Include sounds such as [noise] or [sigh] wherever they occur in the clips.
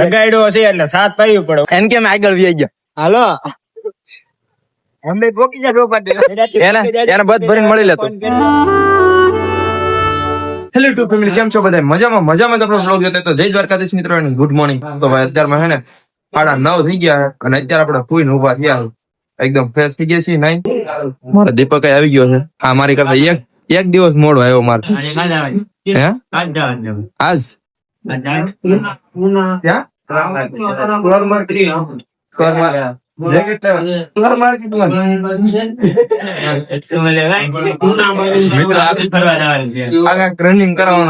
લગાડ્યો હશે એટલે સાત પાયું પડે. એમ કેમ આગળ વ્યાઈ ગયા? હાલો. અમે પોકી જા રોપાટે એને એને બધ ભરીને મળી લેતો હેલો યુટ્યુબ ફેમિલી કેમ છો બધા? મજામાં? મજામાં તો આપણો બ્લોગ જોતા તો જય દ્વારકાધીશ મિત્રો ગુડ મોર્નિંગ તો ભાઈ અત્યારમાં હે ને સાડા નવ થઈ ગયા અને અત્યારે આપણે સુઈને ઊભા થયા એકદમ ફ્રેશ થઈ ગયા છીએ નહીં? મારા દીપક આવી ગયો છે. આ મારી કરતા એક એક દિવસ મોડો આવ્યો મારે. હે? આજ? રનિંગ કરવાનું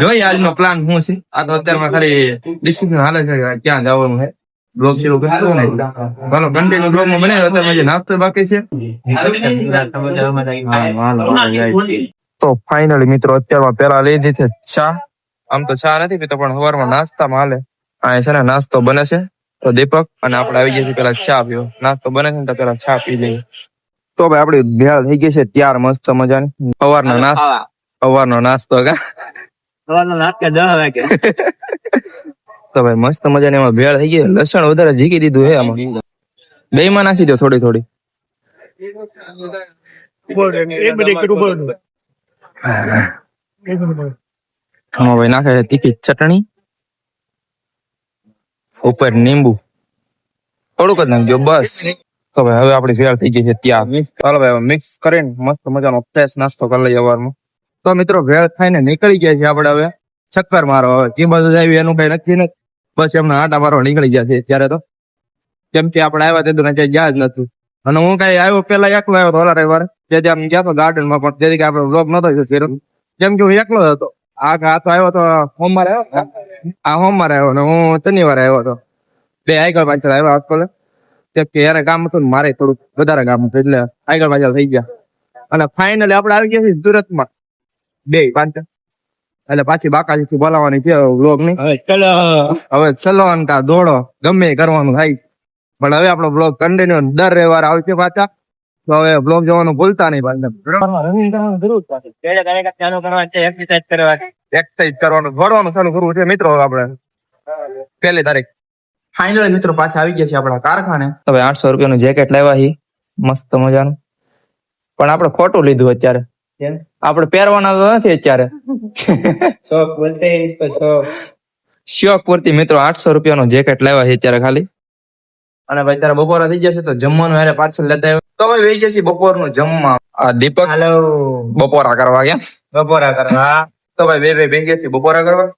જોઈએ આજનો પ્લાન શું છે આ તો અત્યારમાં ખાલી ડિસિઝન હાલે છે ક્યાં જવાનું છે બ્લોગ શરૂ કરશું ને ચાલો કન્ટિન્યુ બ્લોગમાં બને અત્યારે જે નાસ્તો બાકી છે તો ફાઇનલી મિત્રો અત્યારમાં પેલા લઈ દીધી ચા આમ તો ચા નથી પીતો પણ સવારમાં નાસ્તામાં હાલે. અહીંયા છે ને નાસ્તો બને છે. તો દીપક અને આપણે આવી ગયા પેલા ચા પીવો. નાસ્તો બને છે ને તો પેલા ચા પી લઈએ. તો ભાઈ આપડી ભેળ થઈ ગઈ છે ત્યાર મસ્ત મજાની. સવારનો નાસ્તો. સવારનો નાસ્તો કા? તો ભાઈ મસ્ત મજાની એમાં ભેળ થઈ ગઈ. લસણ વધારે ઝીકી દીધું હે આમાં. બે માં નાખી દો થોડી થોડી. આમાં ભાઈ નાખે છે તીખી ચટણી. ઉપર લીંબુ થોડુંક જ નાખજો બસ. તો ભાઈ હવે આપણી તૈયાર થઈ ગઈ છે ત્યાં. ચાલો ભાઈ મિક્સ કરીને મસ્ત મજાનો ફ્રેશ નાસ્તો કરી લઈએ સવારમાં તો મિત્રો ભેળ ખાઈને નીકળી ગયા છે આપણે હવે. ચક્કર મારો હવે. કે બધું આવી એનું કઈ નક્કી નથી. બસ એમના આટા મારવા નીકળી ગયા છે ત્યારે તો. કેમ કે આપણે આવ્યા તે તો ગયા જ નથી અને હું કઈ આવ્યો પેલા એકલો આવ્યો તો ઓલા રવિવારે. તેથી આમ ગયા તો ગાર્ડનમાં પણ. તેથી કે આપણે બ્લોગ નતો કર્યો. કેમ કે હું એકલો જ હતો. આ આ તો આવ્યો તો સોમવારે આવ્યો? આ સોમવારે આવ્યો ને હું શનિવારે આવ્યો હતો બે આગળ પાછળ આવ્યો આજકાલ તે એને કામ હતું ને મારે થોડુંક વધારે કામ હતું એટલે આગળ પાછળ થઈ ગયા. અને ફાઇનલી આપણે આવી ગયા છીએ સુરતમાં. બે પાંચ. એટલે પાછી બાકાજી થી બોલાવવાની છે વ્લોગની. હવે ચલો. કા દોડો. ગમે કરવાનું થાય. પણ હવે આપણો બ્લોગ કન્ટિન્યુ દર રવિવારે આવશે પાછા. તો હવે બ્લોગ જવાનું ભૂલતા નહીં ભાઈ. એક્સરસાઇઝ કરવાનું ભરવાનું ચાલુ કરવું છે મિત્રો આપણે. પહેલી તારીખ. ફાઇનલ મિત્રો પાસે આવી ગયા છે આપણા કારખાને. હવે આઠસો રૂપિયાનું જેકેટ લેવા હી. મસ્ત મજાનું. પણ આપણે ખોટું લીધું અત્યારે. આપણે પહેરવાના તો નથી અત્યારે. શોખ બોલતે શોખ. પૂરતી મિત્રો આઠસો રૂપિયાનો જેકેટ લેવા છે અત્યારે ખાલી. અને ભાઈ ત્યારે બપોરા થઈ જશે તો જમવાનું હારે પાછળ લેતા આવ્યો. તો ભાઈ વહી જશે બપોરનું જમવા. દીપક હેલો બપોરા કરવા ગયા? બપોરા કરવા. તો ભાઈ બે બે ભેગી જશે બપોરા કરવા.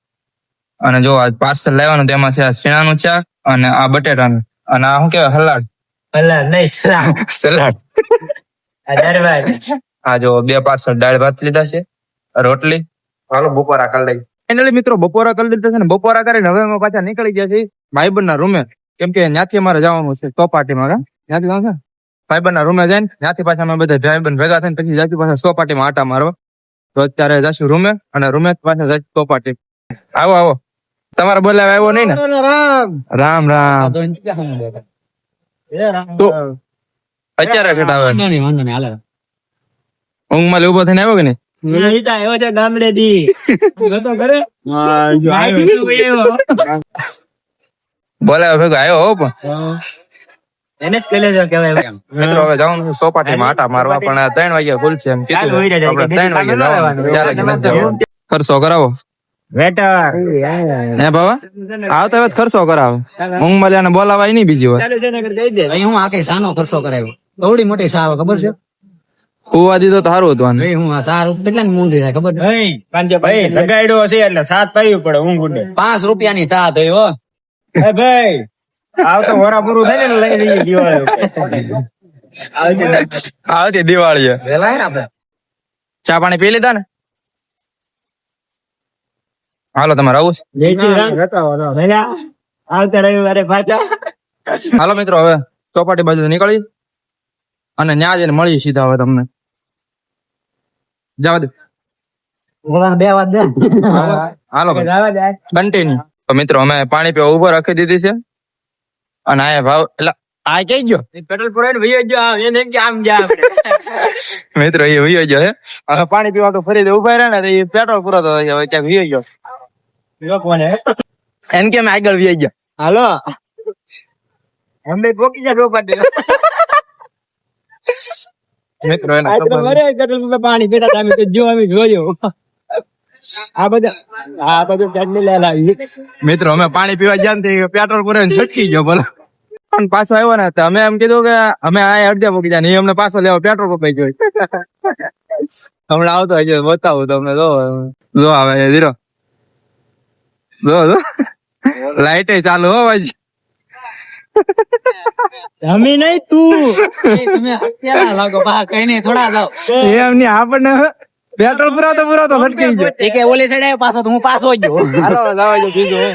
અને જો આ પાર્સલ લેવાનું તેમાં છે આ શીણાનું ચા અને આ બટેટાનું. અને આ શું કેવાય હલાડ. હલાડ નહીં સલાડ. [laughs] સલાડ. દરબાર આ જો બે પાર્સલ દાળ ભાત લીધા છે રોટલી. હાલો બપોરા કરી લઈ ફાઇનલી મિત્રો બપોરા કરી લીધા છે ને બપોરા કરીને હવે અમે પાછા નીકળી ગયા છીએ ભાઈબંધ ના રૂમે. કેમ કે ત્યાંથી અમારે જવાનું છે ચોપાટીમાં કા? ત્યાંથી જવાનું છે? ભાઈબંધ ના રૂમે જઈને ત્યાંથી પાછા અમે બધા ભાઈબંધ ભેગા થઈને પછી જઈશું પાછા ચોપાટીમાં આટા મારવા. તો અત્યારે જશું રૂમે અને રૂમે પાછા જશું ચોપાટી આવો આવો. તમારે બોલાવે આવ્યો નહીં ને? રામ. રામ રામ. તો અત્યારે ઘટાવે ઊંઘમાં ઊભો થઈને આવ્યો કે નહીં? આવ્યો છે ગામડે દી ગતો કરે હવે ભેગો આવ્યો હો એને જ કલે છે કેવાય મિત્રો હવે જાઉં સોપાટી માં આટા મારવા પણ આ ત્રણ વાગ્યા ખુલ છે એમ કીધું હોય આપણે ત્રણ વાગે જવાનું. જવાનું. ખર્ચો કરાવો. વેટર. હે બાબા આવતા હવે ખર્ચો કરાવે. ઊંઘ મજા લેને બોલાવાય નહીં બીજી વાર. ચાલુ છે ને કહી દે. અહીં સાનો ખર્ચો કરાવ્યો? એવડી મોટી સાવ ખબર છે? ઉવા દીધો તો હતું આને. ભાઈ હું આ કેટલા ની થાય ખબર છે? ભાઈ લગાડ્યો હશે એટલે સાત પાયું પડે ઊંઘ ઉડે. પાંચ રૂપિયાની સા થઈ હો. એ ભાઈ આવ તો વરા પૂરું થાય ને લઈ લઈએ દિવાળી. આવતી દિવાળી વેલા આપણે? ચા પાણી પી લીધા ને? હાલો તમારે આવું આવતા રવિવારે પાછા. હાલો મિત્રો હવે ચોપાટી બાજુ નીકળી અને ન્યા જઈને મળીએ સીધા હવે તમને. જવા દે. બે વાત દે હાલો. કન્ટિન્યુ તો મિત્રો અમે પાણી પીવા ઊભો રાખી દીધી છે. અને આ ભાવ એટલે આ કઈ ગયો? પેટ્રોલ પુરાઈને ભાઈ ગયો એને કે આમ જા [laughs] મિત્રો એ વયો ગયો હે. હવે પાણી પીવા તો ફરી ઊભા રહ્યા ને તો એ પેટ્રોલ પૂરો તો હવે ક્યાંક વયો ગયો. એમ કેમ આગળ વી ગયો? હાલો. અમે પોકી જા દે [laughs] મિત્રો એના પાણી પીતા તમે જો અમે જોયો. આ બધા આ બધું મિત્રો અમે પાણી પીવા ગયા ને પેટ્રોલ પૂરે છટકી ગયો બોલો પણ પાછો આવ્યો ને અમે એમ કીધું કે અમે આ અડધા મૂકી જાય એ અમને પાછો લેવા પેટ્રોલ પપાઈ ગયો. હમણાં આવતો હશે બતાવું તમને જો જો આવે ધીરો. જો જો. લાઈટ ચાલુ હો ભાઈ. અમે નહીં તું. તમે અત્યારે લાગો બા કઈ નહીં થોડા જાઓ એમની આપણને પેટ્રોલ પુરાતો પુરાતો સટકી ગયો. એ કે ઓલે સાઈડ આવ્યો પાછો તો હું પાછો જ ગયો. [laughs] હાલો જવા જો બીજું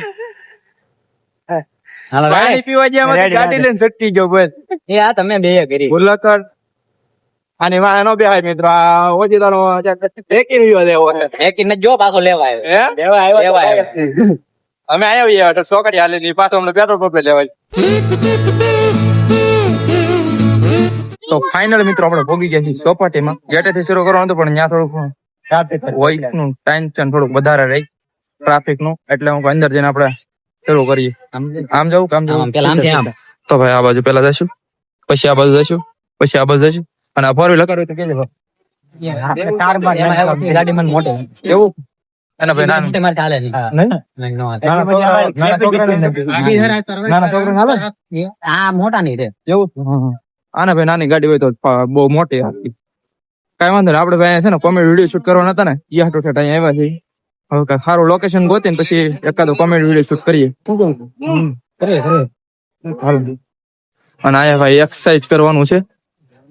હાલો ગાડી પીવા ગયા Ready, ગાડી લઈને સટકી ગયો ભાઈ એ આ તમે બે કરી. ગુલ્લકર અને વાહ નો બેહાય મિત્રો આ ઓજી તારો ફેંકી રહ્યો દેવો છે ને જો પાછો લેવા આવ્યો લેવા આવ્યો લેવા આવ્યો અમે આવ્યા તો હાલે ની પાછો અમને પેટ્રોલ પંપે લેવા તો ફાઇનલ મિત્રો આપણે ભોગી ગયા છીએ ચોપાટીમાં ગેટેથી શરૂ કરવાનું હતું પણ ત્યાં થોડુંક વોઇસનું ટેન્શન થોડુંક વધારે રહી. ટ્રાફિકનું એટલે હું અંદર જઈને આપણે શરૂ કરીએ. આમ જવું કામ આમ જવું? પેલા આમ આમ. તો ભાઈ આ બાજુ પેલા જશું પછી આ બાજુ જશું પછી આ બાજુ જશું. અને આ ફોર વ્હીલર કરવી તો કેજો ગાડી મને મોટી. એવું? અને ભાઈ મોટી નહીં. નો છોકરા- મોટા રે એવું? આના ભાઈ નાની ગાડી હોય તો બહુ મોટી હતી. કઈ વાંધો નહીં આપણે ભાઈ છે ને કોમેડી વીડિયો શૂટ કરવાના હતા ને ઈ હાટો ઠેઠ અહીંયા આવ્યા છીએ. હવે કઈ સારું લોકેશન ગોતીને પછી એકાદો કોમેડી વીડિયો શૂટ કરીએ. અને અહીંયા ભાઈ એક્સરસાઇઝ કરવાનું છે.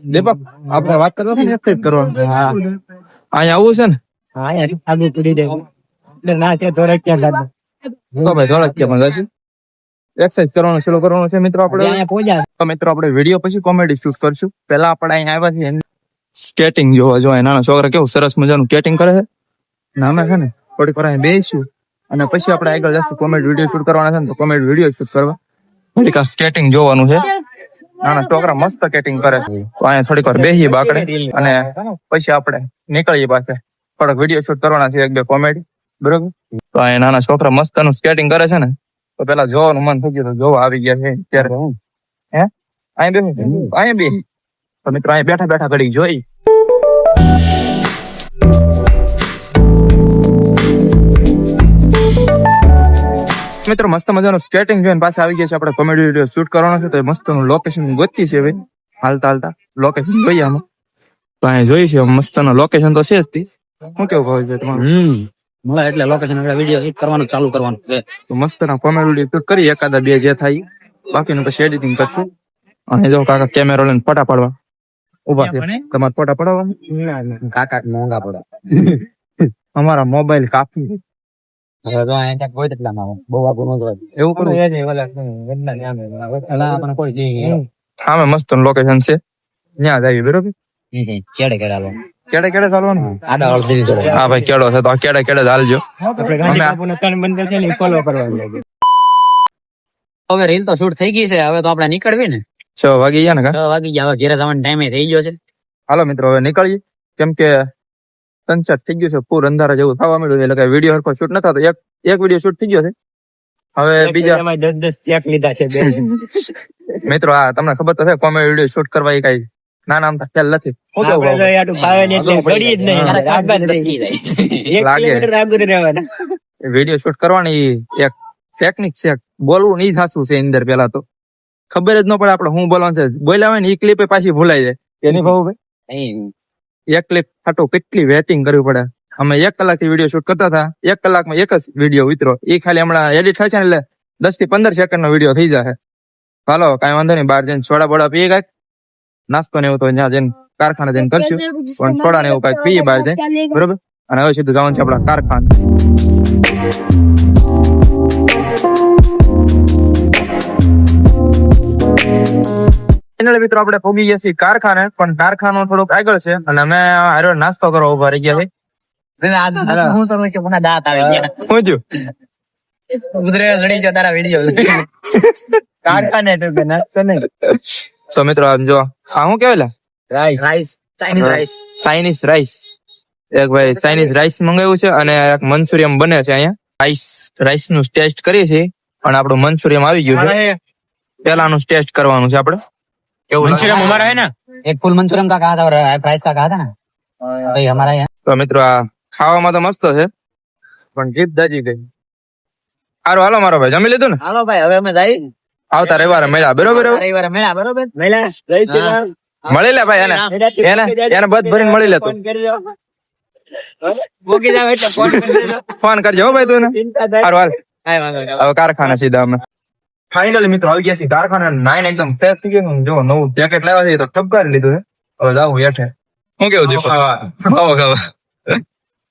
દીપક આપણે વાત કરતા હતા ને એક્સરસાઇઝ કરવાનું હા. અહીંયા આવું છે ને? હા યાર આગળ તૂટી દે. એટલે ના ત્યાં થોડાક ત્યાં દાદા તો ભાઈ ધોળકિયામાં જશું એક્સરસાઇઝ કરવાનું શરૂ કરવાનું છે મિત્રો આપણે. તો મિત્રો આપણે વીડિયો પછી કોમેડી શૂટ કરશું. પેલા આપણે અહીંયા આવ્યા છીએ સ્કેટિંગ જોવા. જો નાના છોકરા કેવું સરસ મજાનું સ્કેટિંગ કરે છે. ને છે ને, થોડીક વાર અહીં બેસીશું. અને પછી આપણે આગળ જશું કોમેડી વીડિયો શૂટ કરવાના છે ને, તો કોમેડી વીડિયો શૂટ કરવા. થોડીક સ્કેટિંગ જોવાનું છે. નાના છોકરા મસ્ત સ્કેટિંગ કરે છે. તો અહીંયા થોડીક વાર બેસીએ બાકડે. અને પછી આપણે નીકળીએ પાસે થોડાક વીડિયો શૂટ કરવાના છે, એક બે કોમેડી બરોબર? તો અહીંયા નાના છોકરા મસ્ત સ્કેટિંગ કરે છે ને. તો પેલા જોવાનું મન થઈ ગયું તો જોવા આવી ગયા છે. ત્યારે હે? અહીંયા બે અહીંયા બે તો મિત્રો અહીંયા બેઠા બેઠા ઘડી જોઈ. મિત્રો મસ્ત મજાનું સ્કેટિંગ જોઈને પાછા આવી ગયા છે આપણે. કોમેડી વીડિયો શૂટ કરવાનો છે તો મસ્તનું લોકેશન ગોતી છે ભાઈ. હાલતા હાલતા. લોકેશન જોઈએ આમાં. તો અહીંયા જોઈ છે મસ્તનું લોકેશન તો છે જ તી. શું કેવું ભાવ છે તમારું? મળે એટલે લોકેશન એટલે વીડિયો કરવાનું ચાલુ કરવાનું. તો મસ્ત ના કોમેડી વીડિયો શૂટ કરી એકાદા બે જે થાય. બાકીનું પછી એડિટિંગ કરશું. અને જો કાકા કેમેરો લઈને ફોટા પાડવા. ઊભા છે. તમારે ફોટા પડાવવા કાકા મોંઘા પડે. અમારા મોબાઈલ આવે. સામે મસ્ત લોકેશન છે. ત્યાં જઈએ બરોબર? નહીં કેડે કેડે હાલો કેડે કેડે ચાલવાનું? આડા વાળ હા ભાઈ કેડો છે તો આ કેડે કેડે ચાલજો આપણે ગાંધી બાપુનો તન બંદર છે ને ફોલો કરવાનું હવે રીલ તો શૂટ થઈ ગઈ છે હવે તો આપણે નીકળવી ને. છ વાગી ગયા ને કા? છ વાગી ગયા હવે ઘેરે જવાનો ટાઈમ થઈ ગયો છે. હાલો મિત્રો હવે નીકળીએ. કેમ કે સનસેટ થઈ ગયું છે પૂર અંધારા જેવું થવા મળ્યું એટલે કે વીડિયો હરખો શૂટ નતો એક એક વીડિયો શૂટ થઈ ગયો છે. હવે બીજા એમાં દસ દસ ચેક લીધા છે બે. [laughs] મિત્રો આ તમને ખબર તો છે કોમેડી વીડિયો શૂટ કરવા એ કઈ નાના આમ ખ્યાલ નથી. તો ને વીડિયો શૂટ કરવાની એક ટેકનિક છે બોલવું નહીં થતું છે અંદર પેલા તો. ખબર જ ન પડે આપણે શું બોલવાનું છે. બોલ્યા હોય ને એ ક્લિપ પાછી ભૂલાઈ જાય. એની ભાઈ. એક ક્લિપ ખાટો કેટલી વેટિંગ કરવી પડે. અમે એક કલાકથી વીડિયો શૂટ કરતા હતા. એક કલાકમાં એક જ વીડિયો ઉતરો એ ખાલી હમણાં એડિટ થાય છે ને એટલે દસથી પંદર સેકન્ડ નો વીડિયો થઈ જાય હાલો કાંઈ વાંધો નહીં. બહાર જઈને સોડા બોડા પીએ કાંઈક. નાસ્તો ને એવું તો ત્યાં જઈને કારખાને જઈને કરશું. પણ સોડા ને એવું કાંઈક પીએ બહાર જઈને. બરોબર? અને હવે સીધું જવાનું છે આપણા કારખાને. ફાઇનલી મિત્રો આપણે પહોંચી ગયા છીએ કારખાને પણ કારખાનું થોડુંક આગળ છે અને અમે હારો નાસ્તો કરવા ઊભા રહી ગયા છે આજ હું સમજ કે મને દાંત આવી ગયા. હું જો ઉધરે સડી ગયો તારા વીડિયો કારખાને તો કે નાસ્તો નહીં? તો મિત્રો આમ જો આ હું કેવેલા rice rice Chinese rice Chinese rice એક ભાઈ ચાઇનીઝ રાઈસ મંગાવ્યું છે અને એક મંચુરિયમ બને છે અહીંયા. રાઈસ રાઈસનું ટેસ્ટ કરીએ છીએ. અને આપણું મંચુરિયમ આવી ગયું છે. પેલાનું ટેસ્ટ કરવાનું છે આપણે. मंचूरियन हमारा है ना एक फुल मंचूरियन का कहा था और फ्राइज का कहा था ना भाई हमारा यहाँ તો મિત્રો આ ખાવામાં તો મસ્ત છે પણ જીભ દાજી ગઈ સારું હાલો મારો ભાઈ જમી લીધું ને હાલો ભાઈ હવે અમે જઈ આવતા રવિવારે મળ્યા બરોબર રવિવારે મળ્યા બરોબર महिला जय श्री राम મળી લે ભાઈ એને એને એને બધ ભરીને મળી લે તું ફોન કરજો મૂકી જાવ એટલે ફોન કરી દેજો. ફોન કરજો હો ભાઈ તું એને ચિંતા થાય સારું હાલ કાંઈ વાંધો નહીં હવે કારખાને સીધા અમે ફાઇનલી મિત્રો આવી ગયા છે કારખાને નાઈન એકદમ ફ્રેશ થઈ ગયો જો નવું જેકેટ લાવ્યા છે તો ઠપકારી લીધું છે. હવે જાવ હેઠે. શું કેવું દીપક? માવો ખાવા.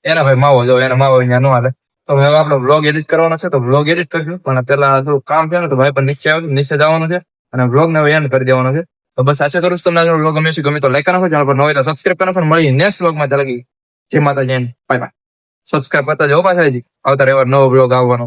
એના ભાઈ માવો જો એના માવો અહીંયા નો હાલે. તો હવે આપણો વ્લોગ એડિટ કરવાનો છે તો વ્લોગ એડિટ કરશું પણ પેલા થોડું કામ છે ને તો ભાઈ પણ નીચે આવ્યું નીચે જવાનું છે. અને વ્લોગ ને એન્ડ કરી દેવાનો છે. તો બસ આશા કરું છું તમને વ્લોગ ગમે છે ગમે તો લાઈક કરો ચેનલ પર નવો હોય તો સબસ્ક્રાઈબ કરો મળી નેક્સ્ટ વ્લોગમાં લગી જય માતાજી બાય બાય સબસ્ક્રાઈબ કરતા જાઓ પાછા આવતા રહેવા નવો વ્લોગ આવવાનો.